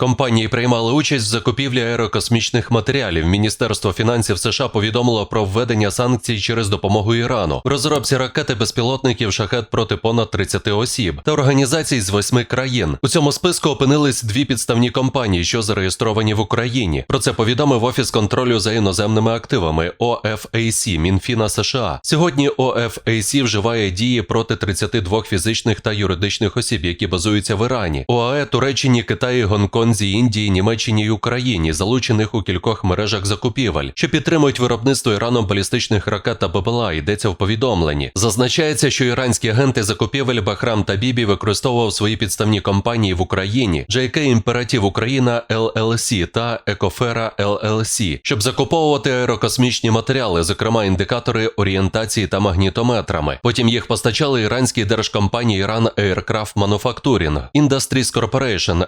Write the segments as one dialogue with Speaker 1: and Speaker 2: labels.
Speaker 1: Компанії приймали участь в закупівлі аерокосмічних матеріалів. Міністерство фінансів США повідомило про введення санкцій через допомогу Ірану, розробці ракети безпілотників шахет проти понад 30 осіб та організацій з восьми країн. У цьому списку опинились дві підставні компанії, що зареєстровані в Україні. Про це повідомив Офіс контролю за іноземними активами OFAC Мінфіна США. Сьогодні OFAC вживає дії проти 32 фізичних та юридичних осіб, які базуються в Ірані, ОАЕ, Туреччині, Китаї, Гонконзі, Індії, Німеччині й Україні, залучених у кількох мережах закупівель, що підтримують виробництво Іраном балістичних ракет та БПЛА, йдеться в повідомленні. Зазначається, що іранські агенти закупівель Бахрам та Бібі використовував свої підставні компанії в Україні, JK Імператив Україна LLC та Екофера LLC, щоб закуповувати аерокосмічні матеріали, зокрема індикатори орієнтації та магнітометрами. Потім їх постачали іранській держкомпанії Iran Aircraft Manufacturing Industries Corporation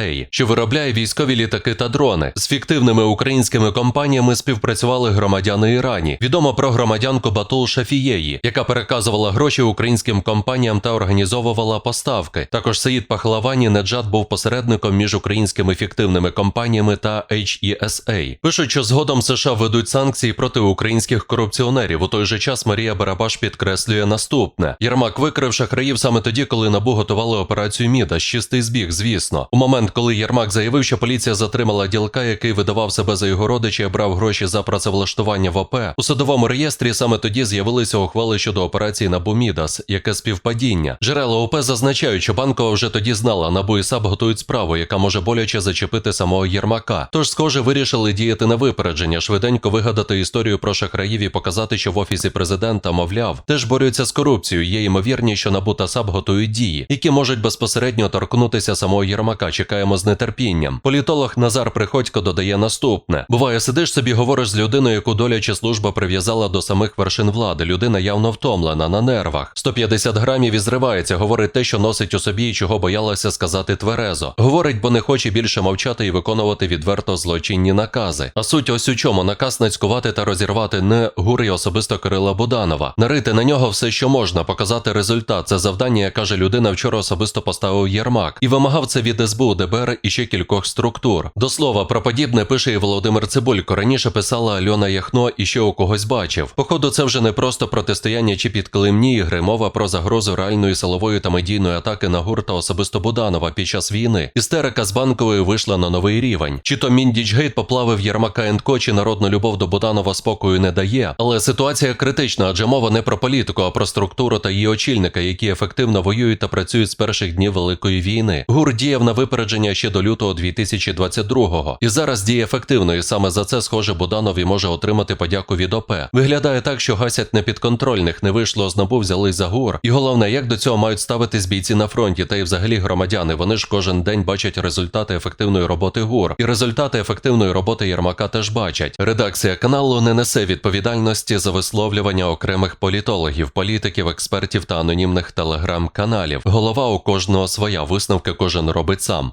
Speaker 1: HESA, що виробляє військові літаки та дрони. З фіктивними українськими компаніями співпрацювали громадяни Ірані. Відомо про громадянку Батул Шафієї, яка переказувала гроші українським компаніям та організовувала поставки. Також Саїд Пахлавані Неджат був посередником між українськими фіктивними компаніями та HESA. Пишуть, що згодом США ведуть санкції проти українських корупціонерів. У той же час Марія Барабаш підкреслює наступне: Єрмак викрив шахраїв саме тоді, коли набу готували операцію Мідас. Чистий збіг, звісно. У момент, коли Єрмак заявив, що поліція затримала ділка, який видавав себе за його родича брав гроші за працевлаштування в ОП, у судовому реєстрі саме тоді з'явилися ухвали щодо операції Набу Мідас, яке співпадіння. Джерела ОП зазначають, що банкова вже тоді знала, Набу і САП готують справу, яка може боляче зачепити самого Єрмака. Тож, схоже, вирішили діяти на випередження, швиденько вигадати історію про шахраїв і показати, що в офісі президента, мовляв, теж борються з корупцією. Є ймовірність, що НАБУ та САП готують дії, які можуть безпосередньо торкнутися самого Єрмака. Чекаємо з нетерпінням. Політолог Назар Приходько додає наступне: буває, сидиш собі, говориш з людиною, яку доля чи служба прив'язала до самих вершин влади. Людина явно втомлена на нервах. 150 грамів і зривається, говорить те, що носить у собі і чого боялася сказати тверезо. Говорить, бо не хоче більше мовчати і виконувати відверто злочинні накази. А суть ось у чому наказ нацькувати та розірвати не гур і особисто Кирила Буданова, нарити на нього все, що можна, показати результат. Це завдання, каже людина, вчора особисто поставив Єрмак і вимагав це від СБУ, ДБР і ще кількох структур. До слова про подібне пише і Володимир Цибулько. Раніше писала Альона Яхно і ще у когось бачив. Походу, це вже не просто протистояння чи підкилимні ігри, мова про загрозу реальної силової та медійної атаки на гур та особисто Буданова під час війни. Істерика з банковою вийшла на новий рівень. Чи то Міндічгейт поплавив Єрмака Ендко, чи народну любов до Буданова спокою не дає. Але ситуація критична, адже мова не про політику, а про структуру та її очільника, які ефективно воюють та працюють з перших днів великої війни. Гур діяв на випередження ще до лютого 2022-го. І зараз діє ефективно, і саме за це схоже Буданов і може отримати подяку від ОП. Виглядає так, що гасять непідконтрольних, не вийшло з набу, взяли за гур. І головне, як до цього мають ставитись бійці на фронті, та й взагалі громадяни. Вони ж кожен день бачать результати ефективної роботи гур. І результати ефективної роботи Єрмака теж бачать. Редакція каналу не несе відповідальності за висловлювання окремих політологів, політиків, експертів та анонімних телеграм-каналів. Голова у кожного своя висновки кожен робить сам.